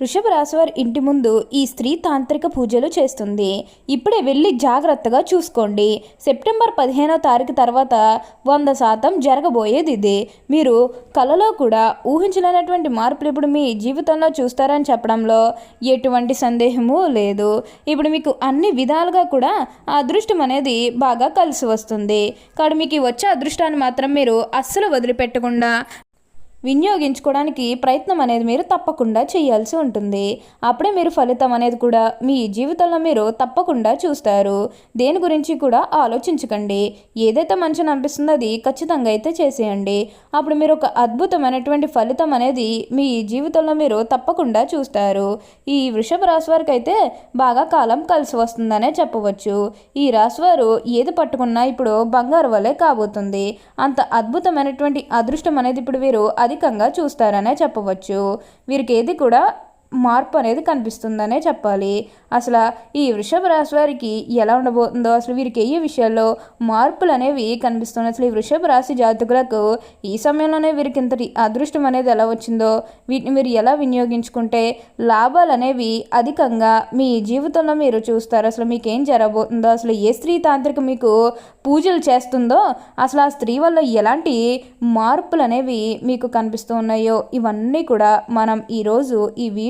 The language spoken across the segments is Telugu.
వృషభ రాశివారి ఇంటి ముందు ఈ స్త్రీ తాంత్రిక పూజలు చేస్తుంది. ఇప్పుడే వెళ్ళి జాగ్రత్తగా చూసుకోండి. సెప్టెంబర్ పదిహేనో తారీఖు తర్వాత వంద శాతం జరగబోయేది ఇది. మీరు కలలో కూడా ఊహించలేనటువంటి మార్పులు ఇప్పుడు మీ జీవితంలో చూస్తారని చెప్పడంలో ఎటువంటి సందేహము లేదు. ఇప్పుడు మీకు అన్ని విధాలుగా కూడా ఆ అదృష్టం అనేది బాగా కలిసి వస్తుంది. కాబట్టి మీకు వచ్చే అదృష్టాన్ని మాత్రం మీరు అస్సలు వదిలిపెట్టకుండా వినియోగించుకోవడానికి ప్రయత్నం అనేది మీరు తప్పకుండా చేయాల్సి ఉంటుంది. అప్పుడే మీరు ఫలితం అనేది కూడా మీ జీవితంలో మీరు తప్పకుండా చూస్తారు. దేని గురించి కూడా ఆలోచించకండి. ఏదైతే మంచిని అనిపిస్తుందో అది ఖచ్చితంగా అయితే చేసేయండి. అప్పుడు మీరు ఒక అద్భుతమైనటువంటి ఫలితం అనేది మీ జీవితంలో మీరు తప్పకుండా చూస్తారు. ఈ వృషభ రాశి వారికి అయితే బాగా కాలం కలిసి వస్తుందనే చెప్పవచ్చు. ఈ రాశి వారు ఏది పట్టుకున్నా ఇప్పుడు బంగారు వలె కాబోతుంది. అంత అద్భుతమైనటువంటి అదృష్టం అనేది ఇప్పుడు వీరు అధికంగా చూస్తారనే చెప్పవచ్చు. వీరికి ఏది కూడా మార్పు అనేది కనిపిస్తుందనే చెప్పాలి. అసలు ఈ వృషభ రాశి వారికి ఎలా ఉండబోతుందో అసలు వీరికి ఏ విషయాల్లో మార్పులు అనేవి కనిపిస్తున్నాయి? అసలు ఈ వృషభ రాశి జాతకులకు ఈ సమయంలోనే వీరికి ఇంతటి అదృష్టం అనేది ఎలా వచ్చిందో వీటిని మీరు ఎలా వినియోగించుకుంటే లాభాలు అనేవి అధికంగా మీ జీవితంలో మీరు చూస్తారు. అసలు మీకు ఏం జరగబోతుందో అసలు ఏ స్త్రీ తాంత్రిక మీకు పూజలు చేస్తుందో అసలు ఆ స్త్రీ వల్ల ఎలాంటి మార్పులు అనేవి మీకు కనిపిస్తూ ఉన్నాయో ఇవన్నీ కూడా మనం ఈరోజు ఈ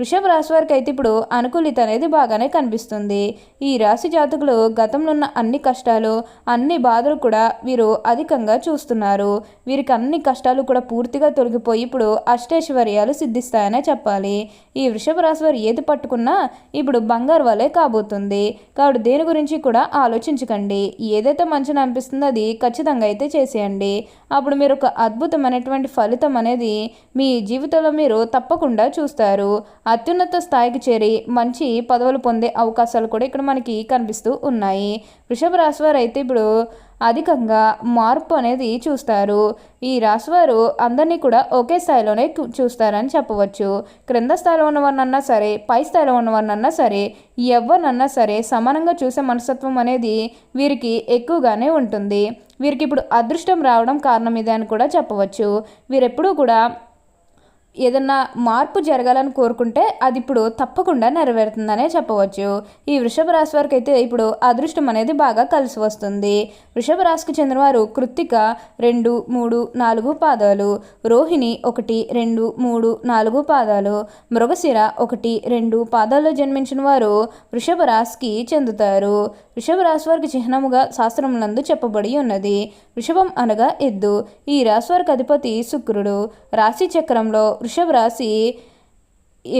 వృషభ రాశి వారికి అయితే ఇప్పుడు అనుకూలిత అనేది బాగానే కనిపిస్తుంది. ఈ రాశి జాతకులు గతంలో ఉన్న అన్ని కష్టాలు అన్ని బాధలు కూడా వీరు అధికంగా చూస్తున్నారు. వీరికి అన్ని కష్టాలు కూడా పూర్తిగా తొలగిపోయి ఇప్పుడు అష్టైశ్వర్యాలు సిద్ధిస్తాయనే చెప్పాలి. ఈ వృషభ రాశి వారు ఏది పట్టుకున్నా ఇప్పుడు బంగారు వలే కాబోతుంది. కాబట్టి దేని గురించి కూడా ఆలోచించకండి. ఏదైతే మంచిని అనిపిస్తుందో అది ఖచ్చితంగా అయితే చేసేయండి. అప్పుడు మీరు ఒక అద్భుతమైనటువంటి ఫలితం అనేది మీ జీవితంలో మీరు తప్పకుండా చూస్తారు. అత్యున్నత స్థాయికి చేరి మంచి పదవులు పొందే అవకాశాలు కూడా ఇక్కడ మనకి కనిపిస్తూ ఉన్నాయి. వృషభ రాశి వారు అయితే ఇప్పుడు అధికంగా మార్పు అనేది చూస్తారు. ఈ రాశివారు అందరినీ కూడా ఒకే స్థాయిలోనే చూస్తారని చెప్పవచ్చు. క్రింద స్థాయిలో ఉన్నవారినన్నా సరే పై స్థాయిలో ఉన్నవారినన్నా సరే ఎవరినన్నా సరే సమానంగా చూసే మనస్తత్వం అనేది వీరికి ఎక్కువగానే ఉంటుంది. వీరికి ఇప్పుడు అదృష్టం రావడం కారణం ఇదే అని కూడా చెప్పవచ్చు. వీరెప్పుడూ కూడా ఏదన్నా మార్పు జరగాలని కోరుకుంటే అది ఇప్పుడు తప్పకుండా నెరవేరుతుందనే చెప్పవచ్చు. ఈ వృషభ రాశి వారికి అయితే ఇప్పుడు అదృష్టం అనేది బాగా కలిసి వస్తుంది. వృషభ రాశికి చెందినవారు కృత్తిక రెండు మూడు నాలుగు పాదాలు రోహిణి ఒకటి రెండు మూడు నాలుగు పాదాలు మృగశిర ఒకటి రెండు పాదాల్లో జన్మించిన వారు వృషభ రాశికి చెందుతారు. వృషభ రాశి వారికి చిహ్నముగా శాస్త్రములందు చెప్పబడి ఉన్నది. వృషభం అనగా ఎద్దు. ఈ రాశి వారికి అధిపతి శుక్రుడు. రాశి చక్రంలో వృషభ రాశి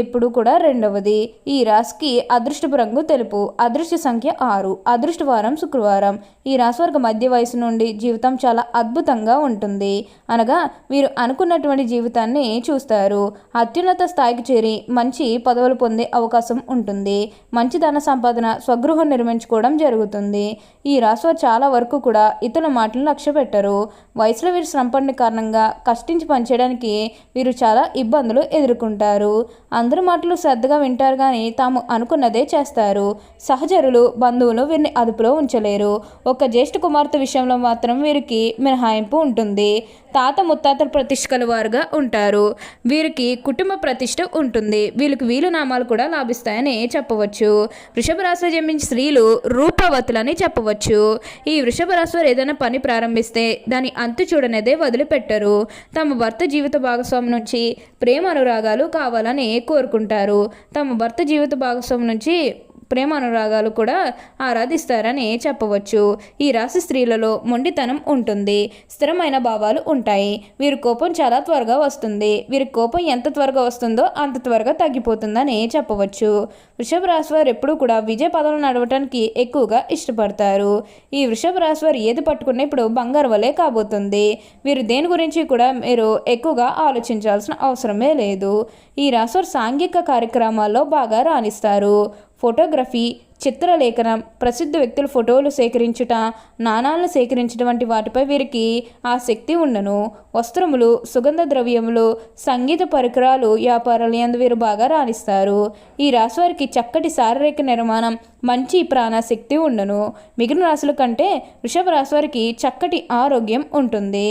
ఎప్పుడు కూడా రెండవది ఈ రాశికి అదృష్టపు రంగు తెలుపు అదృష్ట సంఖ్య ఆరు అదృష్టవారం శుక్రవారం. ఈ రాశి వారికి మధ్య వయసు నుండి జీవితం చాలా అద్భుతంగా ఉంటుంది. అనగా వీరు అనుకున్నటువంటి జీవితాన్ని చూస్తారు. అత్యున్నత స్థాయికి చేరి మంచి పదవులు పొందే అవకాశం ఉంటుంది. మంచి ధన సంపాదన స్వగృహం నిర్మించుకోవడం జరుగుతుంది. ఈ రాశి వారు చాలా వరకు కూడా ఇతరుల మాటలు లక్ష్య పెట్టరు. వయసులో వీరు శ్రమపడిన కారణంగా కష్టించి పనిచేయడానికి వీరు చాలా ఇబ్బందులు ఎదుర్కొంటారు. అందరి మాటలు శ్రద్ధగా వింటారు కానీ తాము అనుకున్నదే చేస్తారు. సహచరులు బంధువులు వీరిని అదుపులో ఉంచలేరు. ఒక జ్యేష్ఠ కుమార్తె విషయంలో మాత్రం వీరికి మినహాయింపు ఉంటుంది. తాత ముత్తాతల ప్రతిష్ట వారుగా ఉంటారు. వీరికి కుటుంబ ప్రతిష్ట ఉంటుంది. వీళ్ళకి వీలు నామాలు కూడా లాభిస్తాయని చెప్పవచ్చు. వృషభ రాశి జన్మించిన స్త్రీలు రూపవతులని చెప్పవచ్చు. ఈ వృషభ రాశి వారు ఏదైనా పని ప్రారంభిస్తే దాని అంతు చూడనేదే వదిలిపెట్టరు. తమ భర్త జీవిత భాగస్వామి నుంచి ప్రేమ అనురాగాలు కావాలని కోరుకుంటారు. తమ భర్త జీవిత భాగస్వామి నుంచి ప్రేమ అనురాగాలు కూడా ఆరాధిస్తారని చెప్పవచ్చు. ఈ రాశి స్త్రీలలో మొండితనం ఉంటుంది. స్థిరమైన భావాలు ఉంటాయి. వీరి కోపం చాలా త్వరగా వస్తుంది. వీరి కోపం ఎంత త్వరగా వస్తుందో అంత త్వరగా తగ్గిపోతుందని చెప్పవచ్చు. వృషభ రాశి వారు ఎప్పుడూ కూడా విజయ పదవులు నడవటానికి ఎక్కువగా ఇష్టపడతారు. ఈ వృషభ రాశి వారు ఏది పట్టుకున్న ఇప్పుడు బంగారు వలె కాబోతుంది. వీరు దేని గురించి కూడా మీరు ఎక్కువగా ఆలోచించాల్సిన అవసరమే లేదు. ఈ రాశి వారు సాంఘిక కార్యక్రమాల్లో బాగా రాణిస్తారు. ఫోటోగ్రఫీ చిత్రలేఖనం ప్రసిద్ధ వ్యక్తుల ఫోటోలు సేకరించుట నాణాలను సేకరించడం వంటి వాటిపై వీరికి ఆసక్తి ఉండను. వస్త్రములు సుగంధ ద్రవ్యములు సంగీత పరికరాలు వ్యాపారాలు ఎందు వీరు బాగా రాణిస్తారు. ఈ రాశి వారికి చక్కటి శారీరక నిర్మాణం మంచి ప్రాణశక్తి ఉండను. మిగిలిన రాశుల కంటే వృషభ రాశి వారికి చక్కటి ఆరోగ్యం ఉంటుంది.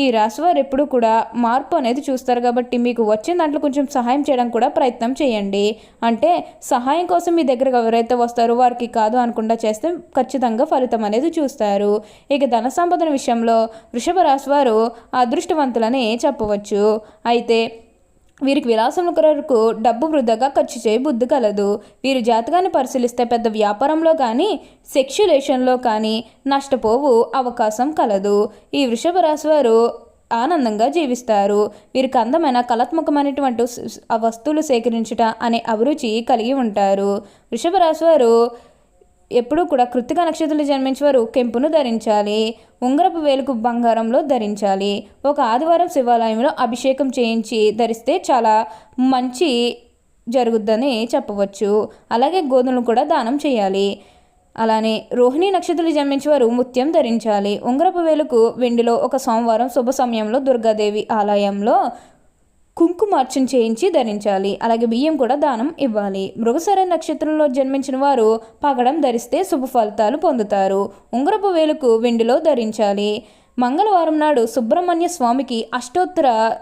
ఈ రాశి వారు ఎప్పుడు కూడా మార్పు అనేది చూస్తారు కాబట్టి మీకు వచ్చిన దాంట్లో కొంచెం సహాయం చేయడం కూడా ప్రయత్నం చేయండి. అంటే సహాయం కోసం మీ దగ్గరకు ఎవరైతే వస్తారో వారికి కాదు అనకుండా చేస్తే ఖచ్చితంగా ఫలితం అనేది చూస్తారు. ఇక ధన సంపదన విషయంలో వృషభ రాశి వారు అదృష్టవంతులని చెప్పవచ్చు. అయితే వీరికి విలాసముల కొరకు డబ్బు వృధాగా ఖర్చు చేయ బుద్ధి కలదు. వీరు జాతకాన్ని పరిశీలిస్తే పెద్ద వ్యాపారంలో కానీ సెక్యులేషన్లో కానీ నష్టపోవు అవకాశం కలదు. ఈ వృషభ రాశి వారు ఆనందంగా జీవిస్తారు. వీరికి అందమైన కళాత్మకమైనటువంటి వస్తువులు సేకరించుట అనే అభిరుచి కలిగి ఉంటారు. వృషభ రాశి వారు ఎప్పుడూ కూడా కృతిక నక్షత్రాలు జన్మించే వారు కెంపును ధరించాలి ఉంగరపు వేలుకు బంగారంలో ధరించాలి ఒక ఆదివారం శివాలయంలో అభిషేకం చేయించి ధరిస్తే చాలా మంచి జరుగుద్దని చెప్పవచ్చు. అలాగే గోధుమలు కూడా దానం చేయాలి. అలానే రోహిణి నక్షత్రాలు జన్మించేవారు ముత్యం ధరించాలి. ఉంగరపు వేలుకు వెండిలో ఒక సోమవారం శుభ సమయంలో దుర్గాదేవి ఆలయంలో కుంకుమార్చన చేయించి ధరించాలి. అలాగే బియ్యం కూడా దానం ఇవ్వాలి. మృగసర నక్షత్రంలో జన్మించిన వారు పగడం ధరిస్తే శుభ ఫలితాలు పొందుతారు. ఉంగరపు వేలుకు వెండిలో ధరించాలి. మంగళవారం నాడు సుబ్రహ్మణ్య స్వామికి అష్టోత్తర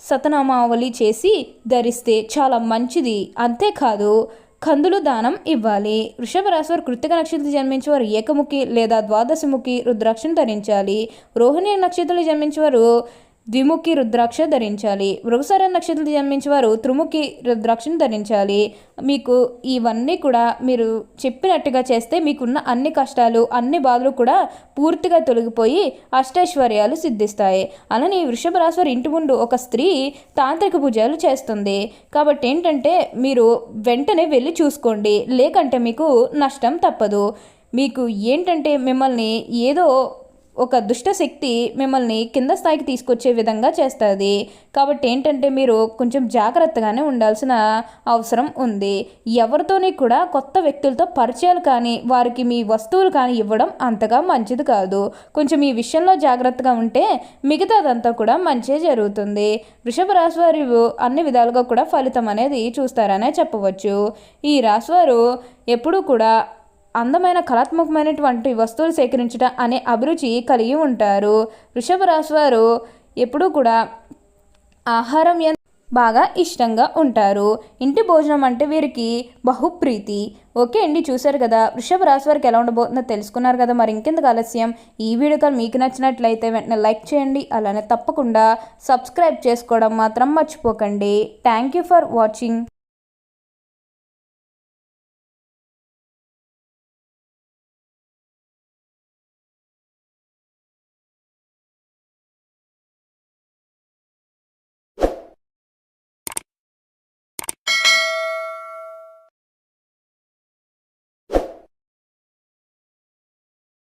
సతనామావళి చేసి ధరిస్తే చాలా మంచిది. అంతేకాదు కందులు దానం ఇవ్వాలి. వృషభ రాశి వారు కృతిక నక్షత్రం జన్మించే వారు ఏకముఖి లేదా ద్వాదశముఖి రుద్రాక్షను ధరించాలి. రోహిణి నక్షత్రంలో జన్మించేవారు ద్విముఖి రుద్రాక్ష ధరించాలి. మృగసర నక్షత్రం జన్మించేవారు త్రిముఖి రుద్రాక్షను ధరించాలి. మీకు ఇవన్నీ కూడా మీరు చెప్పినట్టుగా చేస్తే మీకున్న అన్ని కష్టాలు అన్ని బాధలు కూడా పూర్తిగా తొలగిపోయి అష్టైశ్వర్యాలు సిద్ధిస్తాయి. అలానే వృషభ రాశి వారి ఇంటి ముందు ఒక స్త్రీ తాంత్రిక పూజలు చేస్తుంది. కాబట్టి ఏంటంటే మీరు వెంటనే వెళ్ళి చూసుకోండి. లేకంటే మీకు నష్టం తప్పదు. మీకు ఏంటంటే మిమ్మల్ని ఏదో ఒక దుష్ట శక్తి మిమ్మల్ని కింద స్థాయికి తీసుకొచ్చే విధంగా చేస్తుంది. కాబట్టి ఏంటంటే మీరు కొంచెం జాగ్రత్తగానే ఉండాల్సిన అవసరం ఉంది. ఎవరితోని కూడా కొత్త వ్యక్తులతో పరిచయాలు కానీ వారికి మీ వస్తువులు కానీ ఇవ్వడం అంతగా మంచిది కాదు. కొంచెం ఈ విషయంలో జాగ్రత్తగా ఉంటే మిగతాదంతా కూడా మంచి జరుగుతుంది. వృషభ రాశి వారు అన్ని విధాలుగా కూడా ఫలితం అనేది చూస్తారనే చెప్పవచ్చు. ఈ రాశివారు ఎప్పుడూ కూడా అందమైన కళాత్మకమైనటువంటి వస్తువులు సేకరించడం అనే అభిరుచి కలిగి ఉంటారు. వృషభ రాశి వారు ఎప్పుడూ కూడా ఆహారం బాగా ఇష్టంగా ఉంటారు. ఇంటి భోజనం అంటే వీరికి బహుప్రీతి. ఓకే అండి చూశారు కదా. వృషభ రాశి వారికి ఎలా ఉండబోతుందో తెలుసుకున్నారు కదా. మరి ఇంకెందుకు ఆలస్యం? ఈ వీడియో మీకు నచ్చినట్లయితే వెంటనే లైక్ చేయండి. అలానే తప్పకుండా సబ్స్క్రైబ్ చేసుకోవడం మాత్రం మర్చిపోకండి. Thank you for watching.